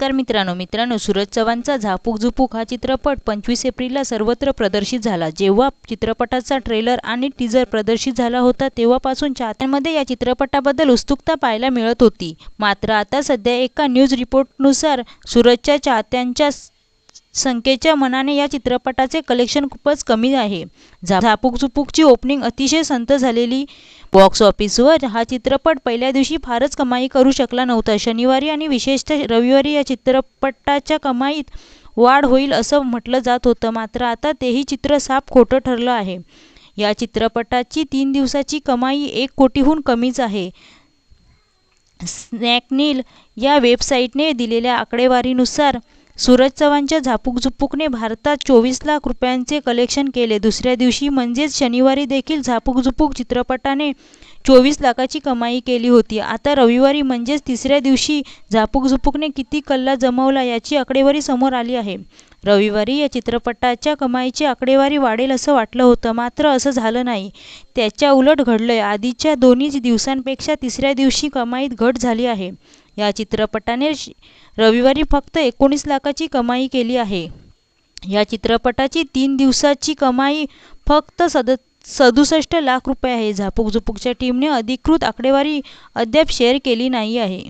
नमस्कार मित्रांनो. मित्रांनो सूरज चव्हाणचा झापूक झुपूक हा चित्रपट पंचवीस एप्रिलला सर्वत्र प्रदर्शित झाला. जेव्हा चित्रपटाचा ट्रेलर आणि टीजर प्रदर्शित झाला होता तेव्हापासून चाहत्यांमध्ये या चित्रपटाबद्दल उत्सुकता पाहायला मिळत होती. मात्र आता सध्या एका न्यूज रिपोर्टनुसार सूरजच्या चाहत्यांच्या संकेच्या मनाने या चित्रपटाचे कलेक्शन खूपच कमी आहे. झा झापूक झुपूकची ओपनिंग अतिशय संत झालेली बॉक्स ऑफिसवर हा चित्रपट पहिल्या दिवशी फारच कमाई करू शकला नव्हता. शनिवारी आणि विशेषतः रविवारी या चित्रपटाच्या कमाईत वाढ होईल असं म्हटलं जात होतं. मात्र आता तेही चित्र साफ खोटं ठरलं आहे. या चित्रपटाची तीन दिवसाची कमाई एक कोटीहून कमीच आहे. स्नॅकनील या वेबसाईटने दिलेल्या आकडेवारीनुसार सूरज चव्हाणच्या झापूकझुपूकने भारतात चोवीस लाख रुपयांचे कलेक्शन केले. दुसऱ्या दिवशी म्हणजेच शनिवारी देखील झापूकझुपूक चित्रपटाने चोवीस लाखाची कमाई केली होती. आता रविवारी म्हणजेच तिसऱ्या दिवशी झापूक झुपूकने किती कल्ला जमवला याची आकडेवारी समोर आली आहे. रविवारी या चित्रपटाच्या कमाईची आकडेवारी वाढेल असं वाटलं होतं मात्र असं झालं नाही. त्याच्या उलट घडलंय आधीच्या दोन्ही दिवसांपेक्षा तिसऱ्या दिवशी कमाईत घट झाली आहे. या चित्रपटाने रविवारी फक्त एकोणीस लाखाची कमाई केली आहे. या चित्रपटाची तीन दिवसाची कमाई फक्त सद सदुसष्ट लाख रुपये आहे. झापूकझुपूकच्या टीमने अधिकृत आकडेवारी अद्याप शेअर केली नाही आहे.